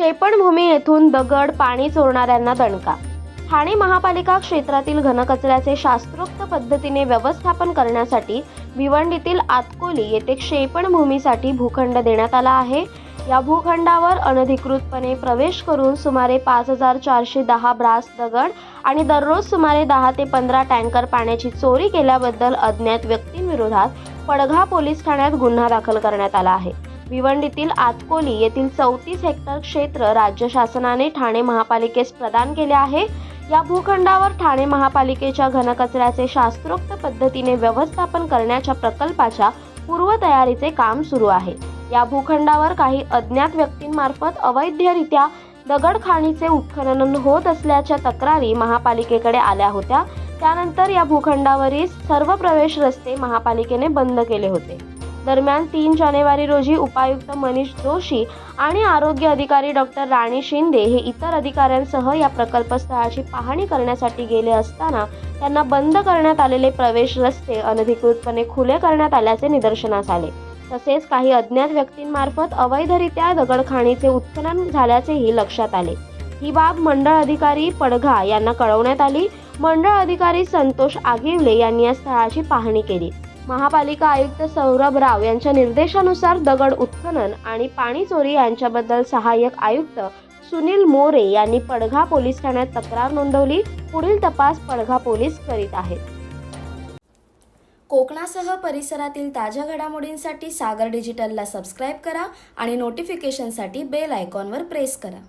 शेपणभूमी येथून दगड पाणी चोरणाऱ्यांना दणका. ठाणे महापालिका क्षेत्रातील घनकचऱ्याचे शास्त्रोक्त पद्धतीने व्यवस्थापन करण्यासाठी भिवंडीतील आतकोली येथे क्षेपणभूमीसाठी भूखंड देण्यात आला आहे. या भूखंडावर अनधिकृतपणे प्रवेश करून सुमारे पाच हजार चारशे दहा ब्रास दगड आणि दररोज सुमारे दहा ते पंधरा टँकर पाण्याची चोरी केल्याबद्दल अज्ञात व्यक्तींविरोधात पडघा पोलीस ठाण्यात गुन्हा दाखल करण्यात आला आहे. भिवंडीतील आतकोली येथील चौतीस हेक्टर क्षेत्र राज्य शासनाने ठाणे महापालिकेस प्रदान केले आहे. या भूखंडावर ठाणे महापालिकेच्या घनकचऱ्याचे शास्त्रोक्त पद्धतीने व्यवस्थापन करण्याच्या प्रकल्पाच्या पूर्वतयारीचे काम सुरू आहे. या भूखंडावर काही अज्ञात व्यक्तींमार्फत अवैधरित्या दगडखाणीचे उत्खनन होत असल्याच्या तक्रारी महापालिकेकडे आल्या होत्या. त्यानंतर या भूखंडावरील सर्व प्रवेश रस्ते महापालिकेने बंद केले होते. दरम्यान तीन जानेवारी रोजी उपायुक्त मनीष जोशी आणि आरोग्य अधिकारी डॉक्टर राणी शिंदे हे इतर अधिकाऱ्यांसह या प्रकल्पस्थळाची पाहणी करण्यासाठी गेले असताना त्यांना बंद करण्यात आलेले प्रवेश रस्ते अनधिकृतपणे खुले करण्यात आल्याचे निदर्शनास आले. तसेच काही अज्ञात व्यक्तींमार्फत अवैधरित्या दगडखाणीचे उत्खनन झाल्याचेही लक्षात आले. ही बाब मंडळ अधिकारी पडघा यांना कळवण्यात आली. मंडळ अधिकारी संतोष आगिवले यांनी या स्थळाची पाहणी केली. महापालिका आयुक्त सौरभ राव यांच्या निर्देशानुसार दगड उत्खनन आणि पाणी चोरी यांच्याबद्दल सहाय्यक आयुक्त सुनील मोरे यांनी पडघा पोलीस ठाण्यात तक्रार नोंदवली. पुढील तपास पडघा पोलीस करीत आहेत. कोकणासह परिसरातील ताज्या घडामोडींसाठी सागर डिजिटलला सबस्क्राईब करा आणि नोटिफिकेशनसाठी बेल आयकॉनवर प्रेस करा.